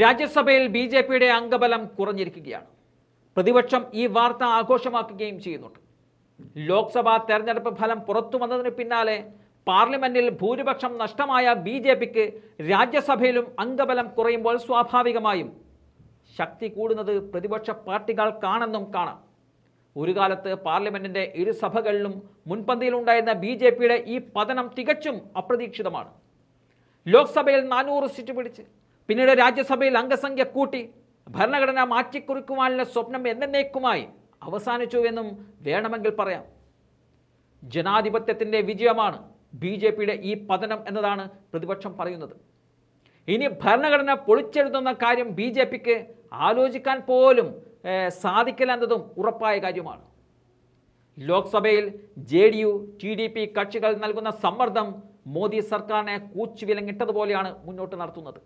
രാജ്യസഭയിൽ B J പിയുടെ അംഗബലം കുറഞ്ഞിരിക്കുകയാണ്. പ്രതിപക്ഷം ഈ വാർത്ത ആഘോഷമാക്കുകയും ചെയ്യുന്നുണ്ട്. ലോക്സഭാ തെരഞ്ഞെടുപ്പ് ഫലം പുറത്തു വന്നതിന് പിന്നാലെ പാർലമെന്റിൽ ഭൂരിപക്ഷം നഷ്ടമായ ബി ജെ പിക്ക് രാജ്യസഭയിലും അംഗബലം കുറയുമ്പോൾ സ്വാഭാവികമായും ശക്തി കൂടുന്നത് പ്രതിപക്ഷ പാർട്ടികൾക്കാണെന്നും കാണാം. ഒരു കാലത്ത് പാർലമെന്റിന്റെ ഇരു സഭകളിലും മുൻപന്തിയിലുണ്ടായിരുന്ന ബി ജെ പിയുടെ ഈ പതനം തികച്ചും അപ്രതീക്ഷിതമാണ്. ലോക്സഭയിൽ നാനൂറ് സീറ്റ് പിടിച്ച് പിന്നീട് രാജ്യസഭയിൽ അംഗസംഖ്യ കൂട്ടി. ഭരണഘടന മാറ്റിക്കുറിക്കുവാനുള്ള സ്വപ്നം എന്നേക്കുമായി അവസാനിച്ചു എന്നും വേണമെങ്കിൽ പറയാം. ജനാധിപത്യത്തിന്റെ വിജയമാണ് ബി ജെ പിയുടെ ഈ പതനം എന്നതാണ് പ്രതിപക്ഷം പറയുന്നത്. ഇനി ഭരണഘടന പൊളിച്ചെഴുതുന്ന കാര്യം ബി ജെ പിക്ക് ആലോചിക്കാൻ പോലും സാധിക്കില്ല എന്നതും ഉറപ്പായ കാര്യമാണ്. ലോക്സഭയിൽ J D U T D P കക്ഷികൾ നൽകുന്ന സമ്മർദ്ദം മോദി സർക്കാരിനെ കൂച്ചുവിലങ്ങിട്ടതുപോലെയാണ് മുന്നോട്ട് നടത്തുന്നത്.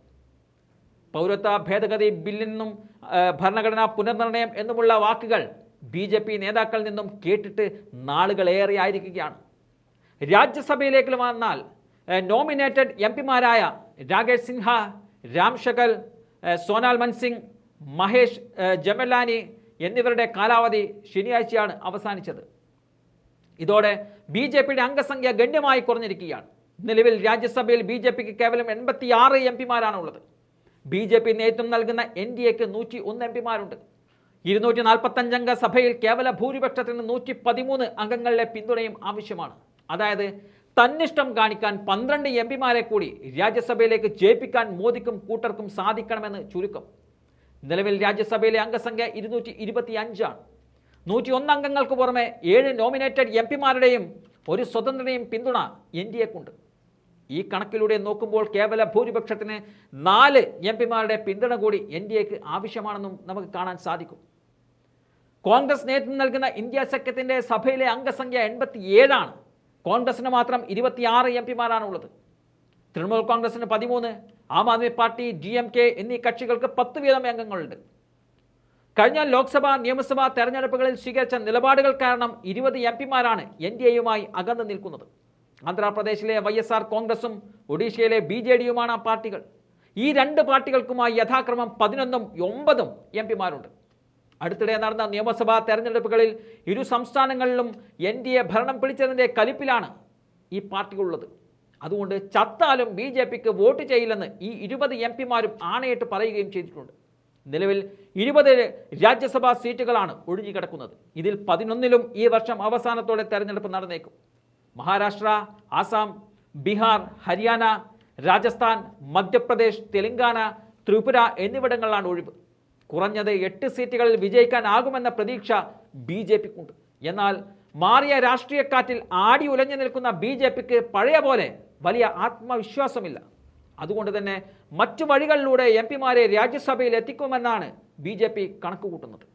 പൗരത്വ ഭേദഗതി ബില്ലിൽ നിന്നും ഭരണഘടനാ പുനർനിർണയം എന്നുമുള്ള വാക്കുകൾ ബി ജെ പി നേതാക്കളിൽ നിന്നും കേട്ടിട്ട് നാളുകളേറെ ആയിരിക്കുകയാണ്. രാജ്യസഭയിലേക്ക് വന്നാൽ നോമിനേറ്റഡ് എം പിമാരായ രാകേഷ് സിൻഹ രാംശകൽ സോനാൽ മൻസിംഗ് മഹേഷ് ജമലാനി എന്നിവരുടെ കാലാവധി ശനിയാഴ്ചയാണ് അവസാനിച്ചത്. ഇതോടെ ബി ജെ പിയുടെ അംഗസംഖ്യ ഗണ്യമായി കുറഞ്ഞിരിക്കുകയാണ്. നിലവിൽ രാജ്യസഭയിൽ ബി ജെ പിക്ക് കേവലം എൺപത്തി ആറ് എം പിമാരാണ് ഉള്ളത് ബി ജെ പി നേതൃത്വം നൽകുന്ന എൻ ഡി എക്ക് നൂറ്റി ഒന്ന് എം പിമാരുണ്ട്. ഇരുന്നൂറ്റി നാൽപ്പത്തഞ്ചംഗ സഭയിൽ കേവല ഭൂരിപക്ഷത്തിന് നൂറ്റി പതിമൂന്ന് അംഗങ്ങളുടെ പിന്തുണയും ആവശ്യമാണ്. അതായത് തന്നിഷ്ടം കാണിക്കാൻ പന്ത്രണ്ട് എം പിമാരെ കൂടി രാജ്യസഭയിലേക്ക് ജയിപ്പിക്കാൻ മോദിക്കും കൂട്ടർക്കും സാധിക്കണമെന്ന് ചുരുക്കം. നിലവിൽ രാജ്യസഭയിലെ അംഗസംഖ്യ ഇരുന്നൂറ്റി ഇരുപത്തി അഞ്ചാണ് നൂറ്റി ഒന്ന് അംഗങ്ങൾക്ക് പുറമെ ഏഴ് നോമിനേറ്റഡ് എം പിമാരുടെയും ഒരു സ്വതന്ത്രനെയും പിന്തുണ എൻ ഡി എക്കുണ്ട്. ഈ കണക്കിലൂടെ നോക്കുമ്പോൾ കേവല ഭൂരിപക്ഷത്തിന് നാല് എം പിമാരുടെ പിന്തുണ കൂടി എൻ ഡി എക്ക് ആവശ്യമാണെന്നും നമുക്ക് കാണാൻ സാധിക്കും. കോൺഗ്രസ് നേതൃത്വം നൽകുന്ന ഇന്ത്യ സഖ്യത്തിന്റെ സഭയിലെ അംഗസംഖ്യ എൺപത്തി ഏഴാണ് കോൺഗ്രസിന് മാത്രം ഇരുപത്തിയാറ് എം പിമാരാണുള്ളത്. തൃണമൂൽ കോൺഗ്രസിന് പതിമൂന്ന് Aam Aadmi party D M K എന്നീ കക്ഷികൾക്ക് പത്ത് വീതം അംഗങ്ങളുണ്ട്. കഴിഞ്ഞ ലോക്സഭാ നിയമസഭാ തെരഞ്ഞെടുപ്പുകളിൽ സ്വീകരിച്ച നിലപാടുകൾ കാരണം ഇരുപത് എം പിമാരാണ് എൻ ഡി എയുമായി അകന്നു നിൽക്കുന്നത്. ആന്ധ്രാപ്രദേശിലെ വൈ എസ് ആർ കോൺഗ്രസും ഒഡീഷയിലെ ബി ജെ ഡിയുമാണ് ആ പാർട്ടികൾ. ഈ രണ്ട് പാർട്ടികൾക്കുമായി യഥാക്രമം പതിനൊന്നും ഒമ്പതും എം പിമാരുണ്ട്. അടുത്തിടെ നടന്ന നിയമസഭാ തെരഞ്ഞെടുപ്പുകളിൽ ഇരു സംസ്ഥാനങ്ങളിലും എൻ ഡി എ ഭരണം പിടിച്ചതിന്റെ കലിപ്പിലാണ് ഈ പാർട്ടികളുള്ളത്. അതുകൊണ്ട് ചത്താലും ബി ജെ പിക്ക് വോട്ട് ചെയ്യില്ലെന്ന് ഈ ഇരുപത് എം പിമാരും ആണയിട്ട് പറയുകയും ചെയ്തിട്ടുണ്ട്. നിലവിൽ ഇരുപത് രാജ്യസഭാ സീറ്റുകളാണ് ഒഴിഞ്ഞു കിടക്കുന്നത് ഇതിൽ പതിനൊന്നിലും ഈ വർഷം അവസാനത്തോടെ തെരഞ്ഞെടുപ്പ് നടന്നേക്കും. മഹാരാഷ്ട്ര ആസാം ബീഹാർ ഹരിയാന രാജസ്ഥാൻ മധ്യപ്രദേശ് തെലങ്കാന ത്രിപുര എന്നിവിടങ്ങളിലാണ് ഒഴിവ്. കുറഞ്ഞത് എട്ട് സീറ്റുകളിൽ വിജയിക്കാനാകുമെന്ന പ്രതീക്ഷ ബി ജെ പിക്കുണ്ട്. എന്നാൽ മാറിയ രാഷ്ട്രീയക്കാറ്റിൽ ആടി ഉലഞ്ഞു നിൽക്കുന്ന ബി ജെ പിക്ക് പഴയ പോലെ വലിയ ആത്മവിശ്വാസമില്ല. അതുകൊണ്ട് തന്നെ മറ്റു വഴികളിലൂടെ എം പിമാരെ രാജ്യസഭയിൽ എത്തിക്കുമെന്നാണ് ബി ജെ പി കണക്കുകൂട്ടുന്നത്.